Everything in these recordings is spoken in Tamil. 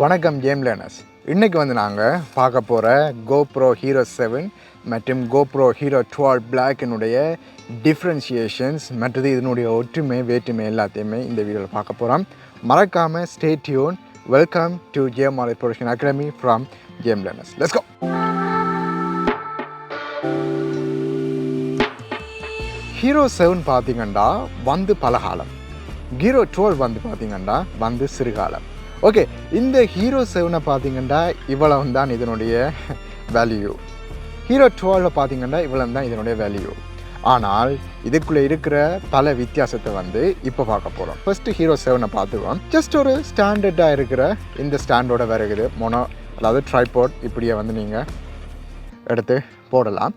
வணக்கம் கேம் லேனர்ஸ் இன்றைக்கி வந்து நாங்கள் பார்க்க போகிற கோப்ரோ ஹீரோ செவன் மற்றும் கோப்ரோ ஹீரோ டுவெல் பிளாக்கினுடைய டிஃப்ரென்ஷியேஷன்ஸ் மற்றது இதனுடைய ஒற்றுமை வேற்றுமை எல்லாத்தையுமே இந்த வீடியோவில் பார்க்க போகிறோம் மறக்காமல் ஸ்டேட்யூன் வெல்கம் டு கேம் ஆலை production academy from game learners let's go Hero seven பார்த்தீங்கன்னா வந்து பலகாலம். ஹீரோ டுவெல் வந்து பார்த்தீங்கன்னா வந்து சிறுகாலம். ஓகே இந்த ஹீரோ செவனை பார்த்தீங்கன்னா இவ்வளவு தான் இதனுடைய வேல்யூ ஹீரோ டுவெல்வில் பார்த்தீங்கன்னா இவ்வளவு தான் இதனுடைய வேல்யூ ஆனால் இதுக்குள்ளே இருக்கிற பல வித்தியாசத்தை வந்து இப்போ பார்க்க போகிறோம் ஃபஸ்ட்டு ஹீரோ செவனை பார்த்துக்கோம் ஜஸ்ட் ஒரு ஸ்டாண்டர்டாக இருக்கிற இந்த ஸ்டாண்டோட வருகுது மொனோ அதாவது ட்ரைபோர்ட் இப்படியே வந்து நீங்கள் எடுத்து போடலாம்.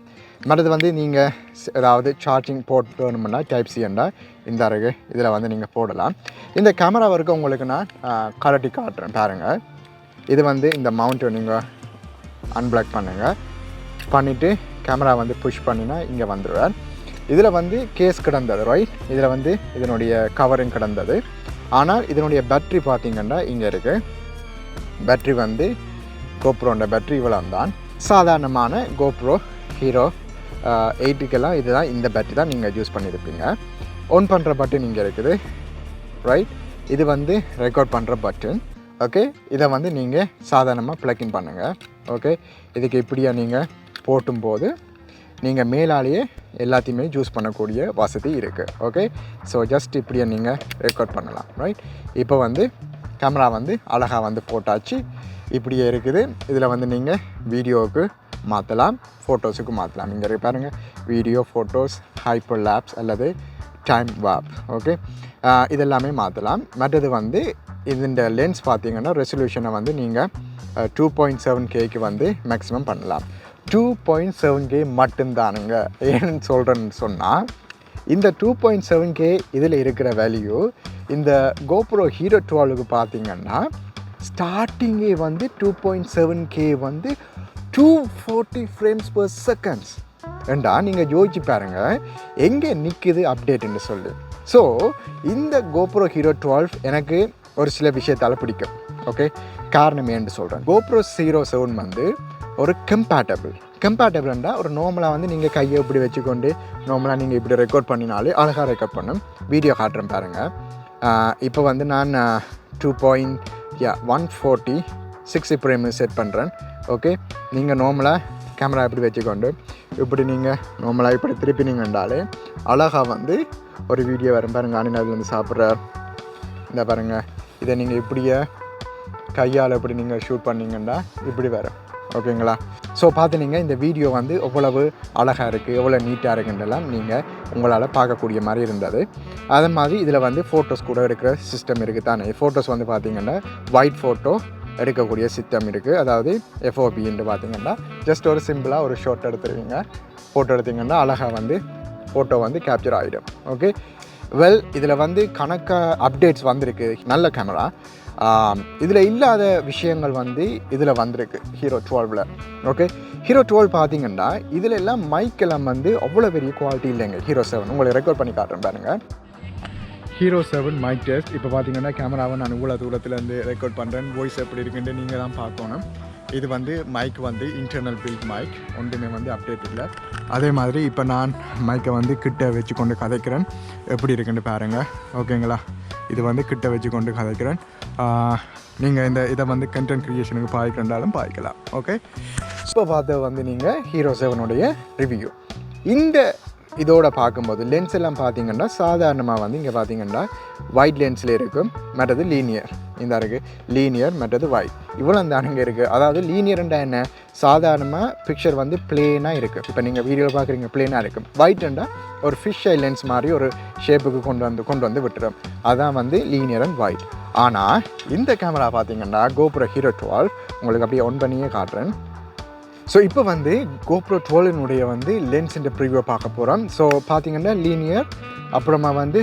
மற்றது வந்து நீங்கள் ஏதாவது சார்ஜிங் போர்ட் வேணுமுன்னா டைப் சிஎண்டா இந்த அருகு இதில் வந்து நீங்கள் போடலாம். இந்த கேமரா வரைக்கும் உங்களுக்கு நான் கலட்டி காட்டுறேன் பாருங்கள் இது வந்து இந்த மவுண்ட்டை நீங்கள் அன்பிளாக் பண்ணுங்கள் பண்ணிவிட்டு கேமரா வந்து புஷ் பண்ணினா இங்கே வந்துடுவார் இதில் வந்து கேஸ் கிடந்தது ரைட் இதில் வந்து இதனுடைய கவரிங் கிடந்தது. ஆனால் இதனுடைய பேட்ரி பார்த்திங்கன்னா இங்கே இருக்குது பேட்ரி வந்து கோப்ரோண்ட பேட்ரி இவ்வளோ தான் சாதாரணமான கோப்ரோ ஹீரோ எயிட்டுக்கெல்லாம் இதுதான் இந்த பேட்டரி தான் நீங்கள் யூஸ் பண்ணியிருப்பீங்க ஆன் பண்ணுற பட்டன் இங்கே இருக்குது. ரைட் இது வந்து ரெக்கார்ட் பண்ணுற பட்டன் ஓகே இதை வந்து நீங்கள் சாதாரணமாக ப்ளக்இன் பண்ணுங்கள் ஓகே இதுக்கு இப்படியா நீங்கள் போட்டும் போது நீங்கள் மேலாலேயே எல்லாத்தையுமே யூஸ் பண்ணக்கூடிய வசதி இருக்குது ஓகே ஸோ ஜஸ்ட் இப்படியே நீங்கள் ரெக்கார்ட் பண்ணலாம். ரைட் இப்போ வந்து கேமரா வந்து அழகாக வந்து போட்டாச்சு. இப்படியே இருக்குது. இதில் வந்து நீங்கள் வீடியோவுக்கு மாற்றலாம் ஃபோட்டோஸுக்கு மாற்றலாம். இங்கே இருக்கு பாருங்கள் வீடியோ ஃபோட்டோஸ் ஹைப்பர் லேப்ஸ் அல்லது டைம் வாப். ஓகே? இதெல்லாமே மாற்றலாம். மற்றது வந்து இந்த லென்ஸ் பார்த்தீங்கன்னா ரெசல்யூஷனை வந்து நீங்கள் டூ பாயிண்ட் செவன் கேக்கு வந்து மேக்ஸிமம் பண்ணலாம். டூ பாயிண்ட் செவன் கே மட்டும்தானுங்க. ஏன்னு சொல்கிறேன்னு சொன்னால் இந்த டூ பாயிண்ட் செவன் கே இதில் இருக்கிற வேல்யூ இந்த கோப்ரோ ஹீரோ டுவெலுக்கு பார்த்தீங்கன்னா ஸ்டார்டிங்கே வந்து டூ பாயிண்ட் செவன் கே வந்து two forty frames per seconds ஏண்டா நீங்கள் யோசிச்சு பாருங்கள் எங்கே நிற்குது அப்டேட்டுன்னு சொல்லி. ஸோ இந்த கோப்ரோ ஹீரோ டுவெல் எனக்கு ஒரு சில விஷயத்தால் பிடிக்கும். ஓகே காரணம் ஏன்னு சொல்கிறேன் கோப்ரோ ஹீரோ செவன் வந்து ஒரு கம்பேட்டபிள் கம்பேட்டபிள்ன்றா ஒரு நார்மலாக வந்து நீங்கள் கையை இப்படி வச்சுக்கொண்டு நார்மலாக நீங்கள் இப்படி ரெக்கார்ட் பண்ணினாலே அழகாக ரெக்கார்ட் பண்ணும். வீடியோ காட்டுறேன் பாருங்கள் இப்போ வந்து நான் டூ பாயிண்ட் யா one forty six frame set பண்ணுறேன் ஓகே நீங்கள் நார்மலாக கேமரா இப்படி வச்சுக்கொண்டு இப்படி நீங்கள் நார்மலாக இப்படி திருப்பினீங்கன்றாலே அழகாக வந்து ஒரு வீடியோ வரும் பாருங்கள் அனில் வந்து சாப்பிட்ற இந்த பாருங்கள் இதை நீங்கள் இப்படியே கையால் இப்படி நீங்கள் ஷூட் பண்ணிங்கன்னா இப்படி வரும். ஓகேங்களா? ஸோ பார்த்துனீங்க இந்த வீடியோ வந்து எவ்வளவு அழகாக இருக்குது எவ்வளோ நீட்டாக இருக்குன்றலாம் நீங்கள் உங்களால் பார்க்கக்கூடிய மாதிரி இருந்தது. அதே மாதிரி இதில் வந்து ஃபோட்டோஸ் கூட எடுக்கிற சிஸ்டம் இருக்குது தானே ஃபோட்டோஸ் வந்து பார்த்தீங்கன்னா ஒயிட் ஃபோட்டோ எடுக்கக்கூடிய சிஸ்டம் இருக்குது அதாவது எஃப்ஓபின்னு பார்த்தீங்கன்னா ஜஸ்ட் ஒரு சிம்பிளாக ஒரு ஷார்ட் எடுத்துருவீங்க. ஃபோட்டோ எடுத்தீங்கன்னா அழகாக வந்து ஃபோட்டோ வந்து கேப்சர் ஆகிடும் ஓகே வெல் இதில் வந்து கணக்காக அப்டேட்ஸ் வந்திருக்கு. நல்ல கேமரா இதில் இல்லாத விஷயங்கள் வந்து இதில் வந்திருக்கு. ஹீரோ டுவெல்வில் ஓகே ஹீரோ டுவெல் பார்த்தீங்கன்னா இதில் எல்லாம் மைக் எல்லாம் வந்து அவ்வளோ பெரிய குவாலிட்டி இல்லைங்க. ஹீரோ செவன் உங்களை ரெக்கார்ட் பண்ணி காட்டுறேன் பாருங்கள் ஹீரோ செவன் மைக் டெஸ்ட் இப்போ பார்த்தீங்கன்னா கேமராவை நான் இவ்வளோ தூரத்துலேருந்து ரெக்கார்ட் பண்ணுறேன் வாய்ஸ் எப்படி இருக்குன்ட்டு நீங்கள் தான் பார்க்கணும். இது வந்து மைக் வந்து இன்டர்னல் பில்ட் மைக் ஒன்றுமே வந்து அப்டேட் இல்லை. அதே மாதிரி இப்போ நான் மைக்கை வந்து கிட்ட வச்சு கொண்டு கதைக்கிறேன். எப்படி இருக்குன்னு பாருங்கள் ஓகேங்களா இது வந்து கிட்ட வச்சு கொண்டு கதைக்கிறேன் நீங்கள் இந்த இதை வந்து கண்டென்ட் க்ரியேஷனுக்கு பாய்க்கிறண்டாலும் பாய்க்கலாம். ஓகே இப்போ பார்த்தது வந்து நீங்கள் ஹீரோ செவனுடைய ரிவ்யூ இந்த இதோட பார்க்கும்போது லென்ஸ் எல்லாம் பார்த்தீங்கன்னா சாதாரணமாக வந்து இங்கே பார்த்தீங்கன்னா ஒயிட் லென்ஸில் இருக்கும். மற்றது லீனியர் இந்த இருக்குது லீனியர் மற்றது ஒயிட் இவ்வளோ தானுங்க இருக்குது அதாவது லீனியர்ண்டா என்ன? சாதாரணமாக பிக்சர் வந்து பிளேனாக இருக்குது இப்போ நீங்கள் வீடியோவில் பார்க்குறீங்க பிளேனாக இருக்கும் ஒயிட்ண்டா ஒரு ஃபிஷ் ஐ லென்ஸ் மாதிரி ஒரு ஷேப்புக்கு கொண்டு வந்து கொண்டு வந்து விட்டுரும். அதான் வந்து லீனியர் அண்ட் ஒயிட் ஆனால் இந்த கேமரா பார்த்தீங்கன்னா கோபுர ஹீரோ டுவெல் உங்களுக்கு அப்படியே ஒன் பண்ணியே காட்டுறேன். ஸோ இப்போ வந்து கோப்ரோ டுவெலினுடைய வந்து லென்ஸுன்ற ப்ரிவியூ பார்க்க போகிறோம் ஸோ பார்த்தீங்கன்னா லீனியர் அப்புறமா வந்து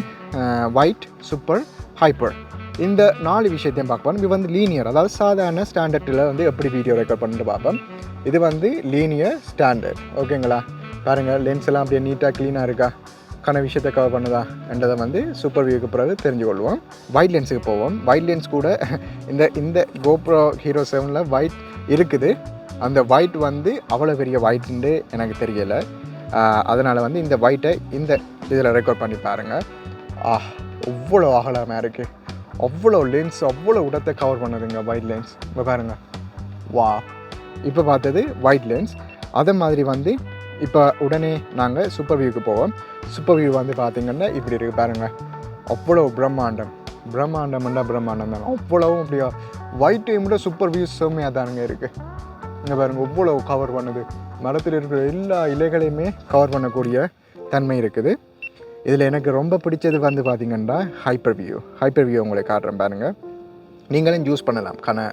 ஒயிட் சூப்பர் ஹைப்பர் இந்த நாலு விஷயத்தையும் பார்க்க போகிறோம் இது வந்து லீனியர் அதாவது சாதாரண ஸ்டாண்டர்டில் வந்து எப்படி வீடியோ ரெக்கார்ட் பண்ணிட்டு பார்ப்போம். இது வந்து லீனியர் ஸ்டாண்டர்ட் ஓகேங்களா? பாருங்கள் லென்ஸ் எல்லாம் அப்படியே நீட்டாக க்ளீனாக இருக்கா? கன விஷயத்தை கவர் பண்ணுதா? என்றதை வந்து சூப்பர் வியூக்கு பிறகு தெரிஞ்சு கொள்வோம் ஒயிட் லென்ஸுக்கு போவோம். ஒயிட் லென்ஸ் கூட இந்த இந்த கோப்ரோ ஹீரோ செவனில் ஒயிட் இருக்குது. அந்த ஒயிட் வந்து அவ்வளோ பெரிய ஒயிட்னு எனக்கு தெரியலை. அதனால் வந்து இந்த ஒயிட்டை இந்த இதில் ரெக்கார்ட் பண்ணி பாருங்கள் ஆ அவ்வளோ அகலமாக இருக்குது அவ்வளோ லென்ஸ் அவ்வளோ இடத்தை கவர் பண்ணுதுங்க ஒயிட் லென்ஸ் இப்போ பாருங்கள் வா இப்போ பார்த்தது ஒயிட் லென்ஸ் அதே மாதிரி வந்து இப்போ உடனே நாங்கள் சூப்பர் வியூக்கு போவோம். சூப்பர் வியூ வந்து பார்த்திங்கன்னா இப்படி இருக்குது பாருங்கள் அவ்வளோ பிரம்மாண்டம். பிரம்மாண்டம்னா பிரம்மாண்டம் தான். அவ்வளவும் அப்படியா? ஒயிட் விட சூப்பர் வியூ செம்மையாக தானுங்க இருக்குது இங்கே பாருங்கள் இவ்வளோ கவர் பண்ணுது. மரத்தில் இருக்கிற எல்லா இலைகளையுமே கவர் பண்ணக்கூடிய தன்மை இருக்குது. இதில் எனக்கு ரொம்ப பிடிச்சது வந்து பார்த்திங்கன்னா ஹைப்பர் வியூ ஹைப்பர் வியூ உங்களை காட்டுறேன் பாருங்கள் நீங்களும் யூஸ் பண்ணலாம் கன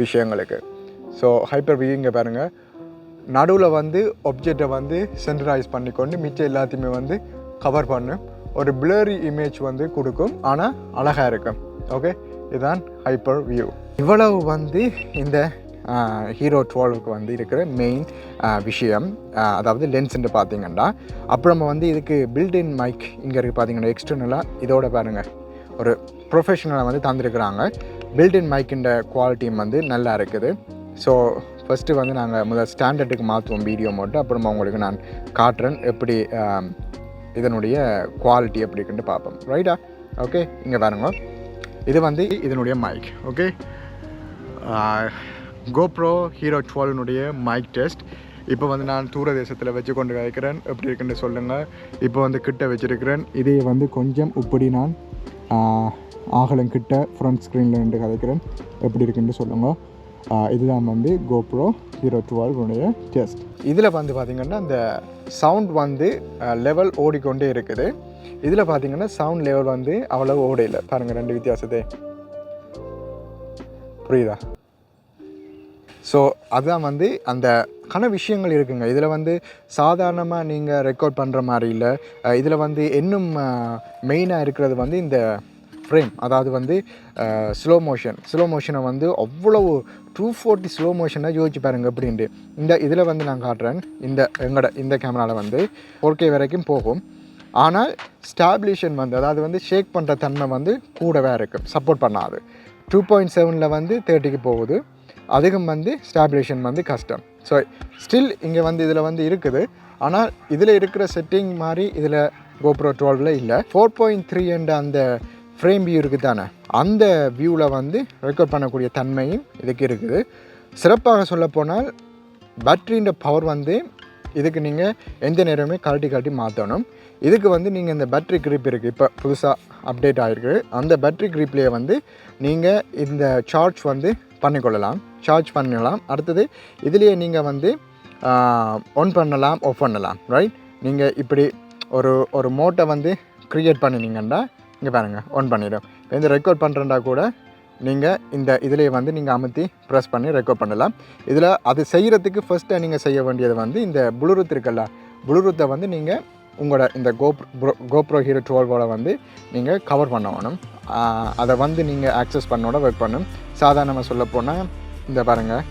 விஷயங்களுக்கு. ஸோ ஹைப்பர் வியூ இங்கே பாருங்கள் நடுவில் வந்து ஒப்ஜெக்டை வந்து சென்டரைஸ் பண்ணிக்கொண்டு மிச்சம் எல்லாத்தையுமே வந்து கவர் பண்ணும் ஒரு பிளரி இமேஜ் வந்து கொடுக்கும். ஆனால் அழகாக இருக்கும். ஓகே இதுதான் ஹைப்பர் வியூ இவ்வளவு வந்து இந்த ஹீரோ டுவெல்வுக்கு வந்து இருக்கிற மெயின் விஷயம். அதாவது லென்ஸ்ன்ட்டு பார்த்தீங்கன்னா அப்புறமா வந்து இதுக்கு பில்டின் மைக் இங்கே இருக்குது பார்த்தீங்கன்னா எக்ஸ்டர்னலாக இதோட பாருங்கள் ஒரு ப்ரொஃபஷனலாக வந்து தந்திருக்கிறாங்க. பில்டின் மைக்கின்ற குவாலிட்டியும் வந்து நல்லா இருக்குது. ஸோ ஃபஸ்ட்டு வந்து நாங்கள் முதல் ஸ்டாண்டர்டுக்கு மாற்றுவோம் வீடியோ மட்டும் அப்புறமா உங்களுக்கு நான் காட்டுறேன் எப்படி இதனுடைய குவாலிட்டி எப்படி இருக்குன்னு பார்ப்போம். ரைட்டா ஓகே இங்கே பாருங்க. இது வந்து இதனுடைய மைக் ஓகே கோப்ரோ ஹீரோ டுவெல்னுடைய மைக் டெஸ்ட் இப்போ வந்து நான் தூர தேசத்தில் வச்சு கொண்டு வைக்கிறேன் எப்படி இருக்குன்னு சொல்லுங்கள் இப்போ வந்து கிட்ட வச்சுருக்கிறேன். இதையே வந்து கொஞ்சம் இப்படி நான் ஆகலங்கிட்ட ஆகலம் கிட்ட ஃப்ரண்ட் ஸ்க்ரீனில் நின்று கதைக்கிறேன். எப்படி இருக்குன்னு சொல்லுங்கள் இதுதான் வந்து கோப்ரோ ஹீரோ டுவெல்னுடைய டெஸ்ட் இதில் வந்து பார்த்திங்கன்னா அந்த சவுண்ட் வந்து லெவல் ஓடிக்கொண்டே இருக்குது. இதில் பார்த்தீங்கன்னா சவுண்ட் லெவல் வந்து அவ்வளோ ஓடையில. பாருங்கள் ரெண்டு வித்தியாசத்தை. புரியுதா? ஸோ அதுதான் வந்து அந்த கன விஷயங்கள் இருக்குங்க. இதில் வந்து சாதாரணமாக நீங்கள் ரெக்கார்ட் பண்ணுற மாதிரி இல்லை. இதில் வந்து இன்னும் மெயினாக இருக்கிறது வந்து இந்த ஃப்ரேம் அதாவது வந்து ஸ்லோ மோஷன் ஸ்லோ மோஷனை வந்து அவ்வளவு டூ ஃபோர்ட்டி ஸ்லோ மோஷனை யோசிச்சு பாருங்க அப்படின்ட்டு. இந்த இதில் வந்து நான் காட்டுறேன். இந்த எங்களோட இந்த கேமராவில் வந்து ஃபோர் கே வரைக்கும் போகும். ஆனால் ஸ்டாப்ளிஷன் வந்து அதாவது வந்து ஷேக் பண்ணுற தன்மை வந்து கூடவே இருக்கும் சப்போர்ட் பண்ணாது. டூ பாயிண்ட் செவனில் வந்து தேர்ட்டிக்கு போகுது. அதிகம் வந்து ஸ்டாபிலேஷன் வந்து கஷ்டம். ஸோ ஸ்டில் இங்கே வந்து இதில் வந்து இருக்குது. ஆனால் இதில் இருக்கிற செட்டிங் மாதிரி இதில் கோப்ரோ டுவெல்வில் இல்லை. ஃபோர் பாயிண்ட் த்ரீ என்ற அந்த ஃப்ரேம் வியூ இருக்குது தானே? அந்த வியூவில் வந்து ரெக்கார்ட் பண்ணக்கூடிய தன்மையும் இதுக்கு இருக்குது. சிறப்பாக சொல்லப்போனால் பேட்டரின்ற பவர் வந்து இதுக்கு நீங்கள் எந்த நேரமே கழட்டி கழட்டி மாற்றணும் இதுக்கு வந்து நீங்கள் இந்த பேட்ரி க்ரிப் இருக்குது இப்போ புதுசாக அப்டேட் ஆகிருக்கு அந்த பேட்ரி க்ரிப்லேயே வந்து நீங்கள் இந்த சார்ஜ் வந்து பண்ணிக்கொள்ளலாம். சார்ஜ் பண்ணலாம். அடுத்தது இதுலேயே நீங்கள் வந்து ஆன் பண்ணலாம் ஆஃப் பண்ணலாம். ரைட் நீங்கள் இப்படி ஒரு ஒரு மோட்டை வந்து க்ரியேட் பண்ணினீங்கன்னா இங்கே பாருங்கள் ஆன் பண்ணிடும். இந்த ரெக்கார்ட் பண்ணுறேன்டா கூட நீங்கள் இந்த இதிலேயே வந்து நீங்கள் அமுத்தி ப்ரெஸ் பண்ணி ரெக்கார்ட் பண்ணலாம். இதில் அது செய்கிறதுக்கு ஃபஸ்ட்டு நீங்கள் செய்ய வேண்டியது வந்து இந்த ப்ளூரூத் இருக்குல்ல ப்ளூரூத்தை வந்து நீங்கள் உங்களோட இந்த கோப் கோப்ரோ ஹீரோ டுவெல்வோட வந்து நீங்கள் கவர் பண்ணணும். அதை வந்து நீங்கள் ஆக்சஸ் பண்ணோட ஒர்க் பண்ணும். சாதாரணமாக சொல்லப்போனால் இந்த பாருங்கள்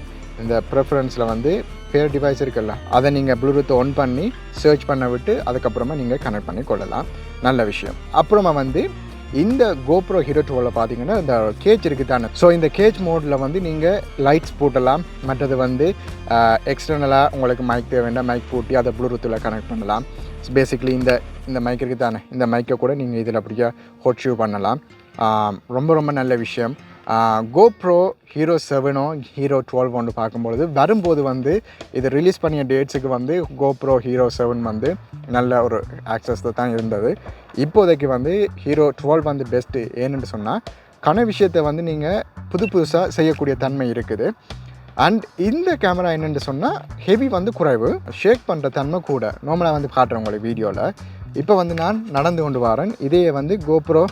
இந்த ப்ரெஃபரன்ஸில் வந்து பேர் டிவைஸ் இருக்குல்ல அதை நீங்கள் ப்ளூடூத் ஒன் பண்ணி சர்ச் பண்ண விட்டு அதுக்கப்புறமா நீங்கள் கனெக்ட் பண்ணி கொள்ளலாம். நல்ல விஷயம். அப்புறமா வந்து இந்த கோப்ரோ ஹீரோ டுவெல்ல பார்த்தீங்கன்னா இந்த கேஜ் இருக்குது தானே ஸோ இந்த கேஜ் மோடில் வந்து நீங்கள் லைட்ஸ் போட்டலாம். மற்றது வந்து எக்ஸ்டர்னலாக உங்களுக்கு மைக் தேவை வேண்டாம் மைக் பூட்டி அதை ப்ளூடூத்தில் கனெக்ட் பண்ணலாம். பேசிக்லி இந்த இந்த மைக் இருக்குது தானே இந்த மைக்கை கூட நீங்கள் இதில் அப்படியே ஹோட் ஷூ பண்ணலாம் ரொம்ப ரொம்ப நல்ல விஷயம். கோப்ரோ ஹீரோ செவனோ ஹீரோ டுவெல் ஒன்று பார்க்கும்பொழுது வரும்போது வந்து இது ரிலீஸ் பண்ணிய டேட்ஸுக்கு வந்து கோப்ரோ ஹீரோ செவன் வந்து நல்ல ஒரு ஆக்சஸ் தான் இருந்தது. இப்போதைக்கு வந்து ஹீரோ டுவெல் வந்து பெஸ்ட்டு ஏன்னு சொன்னால் கன விஷயத்தை வந்து நீங்கள் புது புதுசாக செய்யக்கூடிய தன்மை இருக்குது. அண்ட் இந்த கேமரா என்னென்னு சொன்னால் ஹெவி வந்து குறைவு ஷேக் பண்ணுற தன்மை கூட. நார்மலாக வந்து காட்டுறேன் உங்களுக்கு வீடியோவில் இப்போ வந்து நான் நடந்து கொண்டு வரேன். இதையே வந்து கோப்ரோ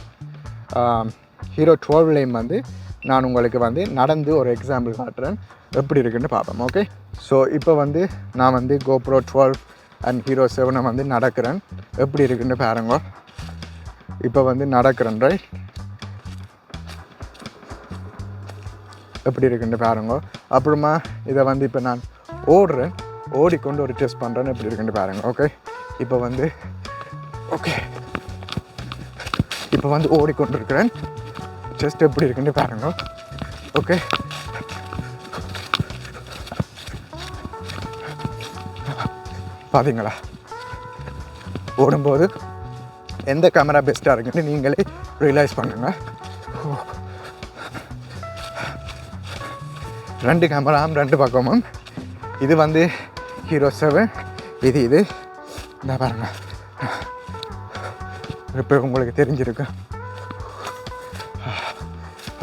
ஹீரோ டுவெல்லையும் வந்து நான் உங்களுக்கு வந்து நடந்து ஒரு எக்ஸாம்பிள் காட்டுறேன். எப்படி இருக்குன்னு பார்ப்போம் ஓகே ஸோ இப்போ வந்து நான் வந்து கோப்ரோ டுவெல் அண்ட் ஹீரோ செவனை வந்து நடக்கிறேன். எப்படி இருக்குன்னு பாருங்க. இப்போ வந்து நடக்கிறேன் ரைட் எப்படி இருக்குன்னு பாருங்க. அப்புறமா இதை வந்து இப்போ நான் ஓடுறேன். ஓடிக்கொண்டு ஒரு டெஸ்ட் பண்ணுறேன்னு எப்படி இருக்குன்னு பாருங்க ஓகே இப்போ வந்து ஓகே இப்போ வந்து ஓடிக்கொண்டிருக்கிறேன். ஜஸ்ட் எப்படி இருக்குன்னு பாருங்க. ஓகே பார்த்தீங்களா ஓடும்போது எந்த கேமரா பெஸ்ட்டாக இருக்குன்னு நீங்களே ரியலைஸ் பண்ணுங்கள் ரெண்டு கேமராவும் ரெண்டு பக்கமும். இது வந்து ஹீரோ செவன் இது இது. இந்த பாருங்கள் இப்போ உங்களுக்கு தெரிஞ்சிருக்கு.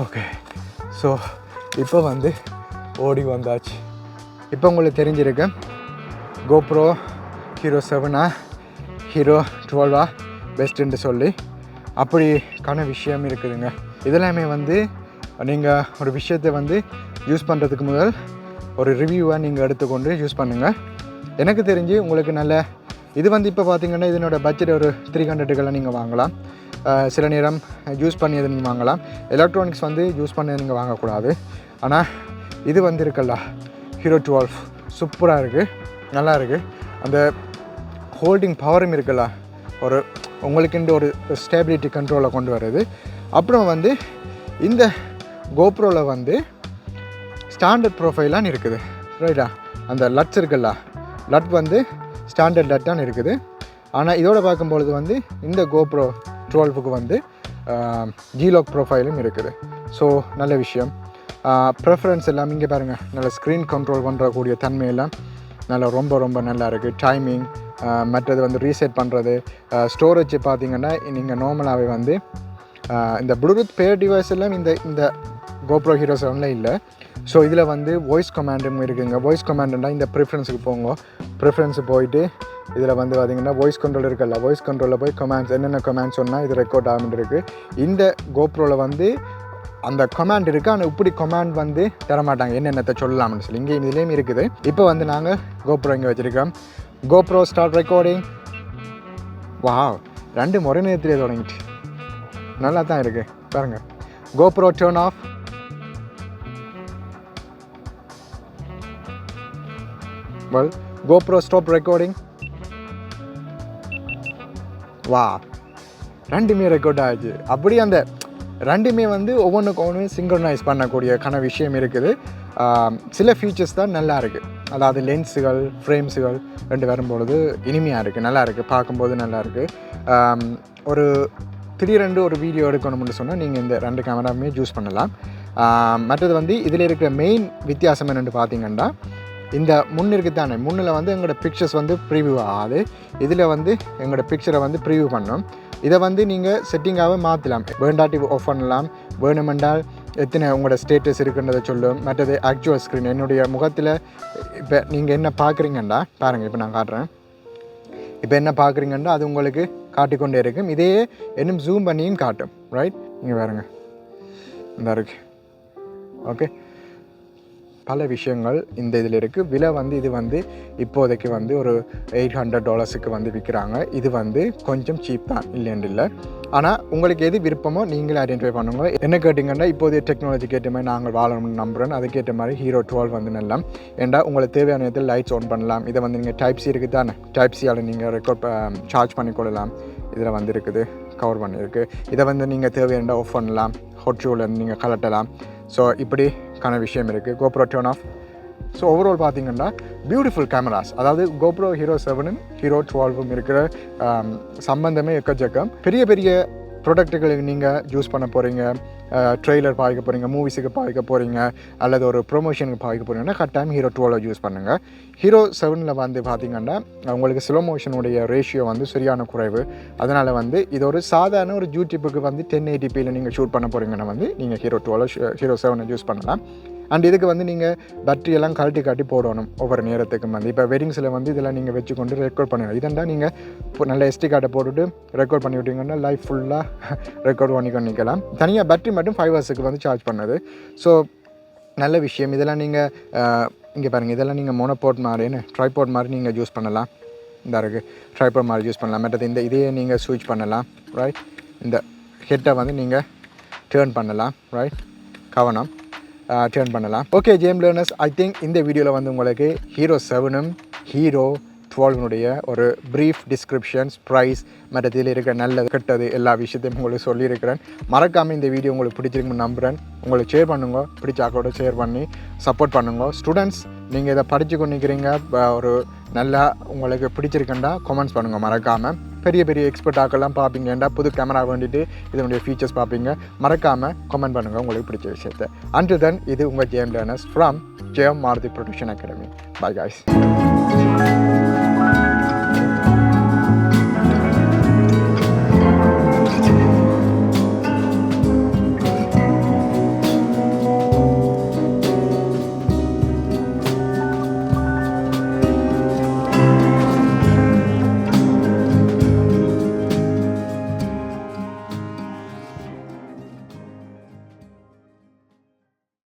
ஓகே ஸோ இப்போ வந்து ஓடி வந்தாச்சு. இப்போ உங்களுக்கு தெரிஞ்சிருக்கு. கோப்ரோ ஹீரோ செவனா ஹீரோ டுவெல்வா பெஸ்ட்டுன்னு சொல்லி. அப்படிக்கான விஷயம் இருக்குதுங்க. இதெல்லாமே வந்து நீங்கள் ஒரு விஷயத்தை வந்து யூஸ் பண்ணுறதுக்கு முதல் ஒரு ரிவ்யூவை நீங்கள் எடுத்துக்கொண்டு யூஸ் பண்ணுங்கள் எனக்கு தெரிஞ்சு உங்களுக்கு நல்ல இது வந்து இப்போ பார்த்தீங்கன்னா இதனோட பட்ஜெட் ஒரு த்ரீ ஹண்ட்ரடுக்கெல்லாம் நீங்கள் வாங்கலாம். சில நேரம் யூஸ் பண்ணியதை நீங்கள் வாங்கலாம். எலக்ட்ரானிக்ஸ் வந்து யூஸ் பண்ணதை நீங்கள் வாங்கக்கூடாது. ஆனால் இது வந்து இருக்குல்ல ஹீரோ டுவெல் சூப்பராக இருக்குது நல்லா இருக்குது அந்த ஹோல்டிங் பவரும் இருக்குல்ல ஒரு உங்களுக்குன்ற ஒரு ஸ்டேபிலிட்டி கண்ட்ரோலை கொண்டு வருது அப்புறம் வந்து இந்த கோப்ரோவில் வந்து ஸ்டாண்டர்ட் ப்ரொஃபைலான்னு இருக்குது. ரைட்டா அந்த லட்ஸ் இருக்குல்ல லட் வந்து ஸ்டாண்டர்ட் லட்டான்னு இருக்குது. ஆனால் இதோட பார்க்கும்பொழுது வந்து இந்த கோப்ரோ டுவெல்வுக்கு வந்து ஜிலாக் ப்ரொஃபைலும் இருக்குது. ஸோ நல்ல விஷயம். ப்ரெஃபரன்ஸ் எல்லாம் இங்கே பாருங்கள் நல்ல ஸ்க்ரீன் கண்ட்ரோல் பண்ணுறக்கூடிய தன்மையெல்லாம் நல்லா ரொம்ப ரொம்ப நல்லா இருக்குது டைமிங் மற்றது வந்து ரீசெட் பண்ணுறது ஸ்டோரேஜ் பார்த்தீங்கன்னா நீங்கள் நார்மலாகவே வந்து இந்த ப்ளூடூத் பேர் டிவைஸ் எல்லாம் இந்த இந்த கோப்ரோ ஹீரோ செவனில் இல்லை. ஸோ இதில் வந்து வாய்ஸ் கமாண்டும் இருக்குங்க. வாய்ஸ் கமாண்டுனா இந்த ப்ரிஃபரன்ஸுக்கு போங்க. ப்ரிஃபரன்ஸு போயிட்டு இதில் வந்து பார்த்தீங்கன்னா வாய்ஸ் கண்ட்ரோல் இருக்குல்ல. வாய்ஸ் கண்ட்ரோலில் போய் கமாண்ட்ஸ் என்னென்ன கமாண்ட்ஸ் சொன்னால் இது ரெக்கார்ட் ஆகிட்டு இருக்குது இந்த கோப்ரோவில் வந்து அந்த கமாண்ட் இருக்குது ஆனால் இப்படி கமாண்ட் வந்து தரமாட்டாங்க. என்னென்னத்தை சொல்லலாம்னு சொல்லி. இங்கே இதுலேயும் இருக்குது. இப்போ வந்து நாங்கள் கோப்ரோ இங்கே வச்சுருக்கோம். கோப்ரோ ஸ்டார்ட் ரெக்கார்டிங் வா ரெண்டு முறை நேரத்திலே தொடங்கிட்டு. நல்லா தான் இருக்குது பாருங்கள் GoPro turn off Well, GoPro stop recording வா ரெண்டுமே ரெக்கார்ட் ஆச்சு அப்படி அந்த ரெண்டுமே வந்து ஒவ்வொன்றுக்கு ஒன்று சிங்க்ரனைஸ் பண்ணக்கூடிய கன விஷயம் இருக்குது. சில ஃபீச்சர்ஸ் தான் நல்லா இருக்குது அதாவது லென்ஸுகள் ஃப்ரேம்ஸுகள் ரெண்டு வரும்பொழுது இனிமையாக இருக்குது நல்லா இருக்குது பார்க்கும்போது நல்லா இருக்குது ஒரு திடீரெண்டு ஒரு வீடியோ எடுக்கணும்னு சொன்னால் நீங்கள் இந்த ரெண்டு கேமராவுமே யூஸ் பண்ணலாம். மற்றது வந்து இதில் இருக்கிற மெயின் வித்தியாசம் என்னென்னு பார்த்தீங்கன்னா இந்த முன் இருக்குது தானே? முன்னில் வந்து எங்களோட பிக்சர்ஸ் வந்து ப்ரிவியூ ஆகுது. இதில் வந்து எங்களோட பிக்சரை வந்து ப்ரிவியூ பண்ணோம். இதை வந்து நீங்கள் செட்டிங்காகவே மாற்றலாம் வேண்டாட்டி ஆஃப் பண்ணலாம். வேணுமென்றால் எத்தனை உங்களோட ஸ்டேட்டஸ் இருக்குன்றதை சொல்லும். மற்றது ஆக்சுவல் ஸ்க்ரீன் என்னுடைய முகத்தில் இப்போ நீங்கள் என்ன பார்க்குறீங்கண்டா பாருங்கள் இப்போ நான் காட்டுறேன். இப்போ என்ன பார்க்குறீங்கன்னா அது உங்களுக்கு காட்டிக்கொண்டே இருக்கும். இதையே இன்னும் ஜூம் பண்ணியும் காட்டும். ரைட் இங்கே பாருங்க. இந்த இருக்கு. ஓகே பல விஷயங்கள் இந்த இதில் இருக்குது விலை வந்து இது வந்து இப்போதைக்கு வந்து ஒரு எயிட் ஹண்ட்ரட் டாலர்ஸுக்கு வந்து விற்கிறாங்க. இது வந்து கொஞ்சம் சீப் தான் இல்லைன்னு இல்லை. ஆனால் உங்களுக்கு எது விருப்பமோ நீங்களே ஐடென்டிஃபை பண்ணுங்க. என்ன கேட்டிங்கன்னா இப்போதைய டெக்னாலஜிக்கு ஏற்ற மாதிரி நாங்கள் வாழணும்னு நம்புகிறேன் அதுக்கேற்ற மாதிரி ஹீரோ டுவெல் வந்து நல்லா ஏண்டா உங்களுக்கு தேவையான நேரத்தில் லைட்ஸ் ஆன் பண்ணலாம். இதை வந்து நீங்கள் டைப் சி இருக்குது தானே? டைப் சியால் நீங்கள் ரெக்கார்ட் சார்ஜ் பண்ணிக்கொள்ளலாம் இதில் வந்து இருக்குது கவர் பண்ணியிருக்கு. இதை வந்து நீங்கள் தேவையான ஆஃப் பண்ணலாம். ஹொட்ஷூவில் நீங்கள் கலட்டலாம் ஸோ இப்படிக்கான விஷயம் இருக்குது GoPro turn off so overall பார்த்தீங்கன்னா பியூட்டிஃபுல் கேமராஸ் அதாவது கோப்ரோ ஹீரோ செவனும் ஹீரோ டுவெல்வும் இருக்கிற சம்பந்தமே எக்கச்சக்கம். பெரிய பெரிய ப்ராடக்ட்டுகளுக்கு நீங்கள் யூஸ் பண்ண போகிறீங்க ட்ரெய்லர் பாய்க்க போகிறீங்க மூவிஸுக்கு பாய்க்க போகிறீங்க அல்லது ஒரு ப்ரொமோஷனுக்கு பாய்க்க போகிறீங்கன்னா கட்டாயம் ஹீரோ டுவெலை யூஸ் பண்ணுங்கள் ஹீரோ செவனில் வந்து பார்த்தீங்கன்னா உங்களுக்கு ஸ்லோ மோஷனுடைய ரேஷியோ வந்து சரியான குறைவு. அதனால் வந்து இது ஒரு சாதாரண ஒரு யூடியூப்புக்கு வந்து டென் எயிட்டிபியில் நீங்கள் ஷூட் பண்ண போகிறீங்கன்னா வந்து நீங்கள் ஹீரோ டுவெலை ஹீரோ செவனை யூஸ் பண்ணலாம். அண்ட் இதுக்கு வந்து நீங்கள் பேட்டரி எல்லாம் கழட்டி காட்டி போடணும் ஒவ்வொரு நேரத்துக்கும் வந்து. இப்போ வெட்டிங்ஸில் வந்து இதெல்லாம் நீங்கள் வச்சுக்கொண்டு ரெக்கார்ட் பண்ணணும் இதெண்டா நீங்கள் இப்போ நல்ல எஸ்டி கார்டை போட்டுட்டு ரெக்கார்ட் பண்ணி விட்டீங்கன்னா லைஃப் ஃபுல்லாக ரெக்கார்ட் பண்ணி பண்ணிக்கலாம் தனியாக பேட்டரி மட்டும் ஃபைவ் ஹவர்ஸுக்கு வந்து சார்ஜ் பண்ணுது. ஸோ நல்ல விஷயம். இதெல்லாம் நீங்கள் இங்கே பாருங்கள் இதெல்லாம் நீங்கள் மோனோபோர்ட் மாதிரின்னு ட்ரைபோர்ட் மாதிரி நீங்கள் யூஸ் பண்ணலாம். இந்த இருக்குது ட்ரைபோர்ட் மாதிரி யூஸ் பண்ணலாம். மற்றது இந்த இதையே நீங்கள் ஸ்விட்ச் பண்ணலாம். ரைட் இந்த ஹெட்டை வந்து நீங்கள் டேர்ன் பண்ணலாம். ரைட் கவனம். டேர்ன் பண்ணலாம். ஓகே ஜேம் லேர்னஸ் ஐ திங்க் இந்த வீடியோவில் வந்து உங்களுக்கு ஹீரோ செவனும் ஹீரோ டுவெல்வனுடைய ஒரு ப்ரீஃப் டிஸ்கிரிப்ஷன்ஸ் ப்ரைஸ் மற்றதில் இருக்க நல்லது கெட்டது எல்லா விஷயத்தையும் உங்களுக்கு சொல்லியிருக்கிறேன். மறக்காமல் இந்த வீடியோ உங்களுக்கு பிடிச்சிருக்குன்னு நம்புகிறேன் உங்களுக்கு ஷேர் பண்ணுங்க பிடிச்சாக்கோட ஷேர் பண்ணி சப்போர்ட் பண்ணுங்க. ஸ்டூடெண்ட்ஸ் நீங்கள் இதை படித்து கொண்டிருக்கிறீங்க ஒரு நல்லா உங்களுக்கு பிடிச்சிருக்கேன்டா கமெண்ட்ஸ் பண்ணுங்கள் மறக்காமல் பெரிய பெரிய எக்ஸ்பர்ட் ஆக்கெல்லாம் பார்ப்பீங்கண்டா புது கேமரா வேண்டிட்டு இதனுடைய ஃபீச்சர்ஸ் பார்ப்பீங்க. மறக்காமல் கமெண்ட் பண்ணுங்கள் உங்களுக்கு பிடிச்ச விஷயத்தை. அன்று தென் இது உங்கள் JM learners from Jayam Maruthi production academy bye guys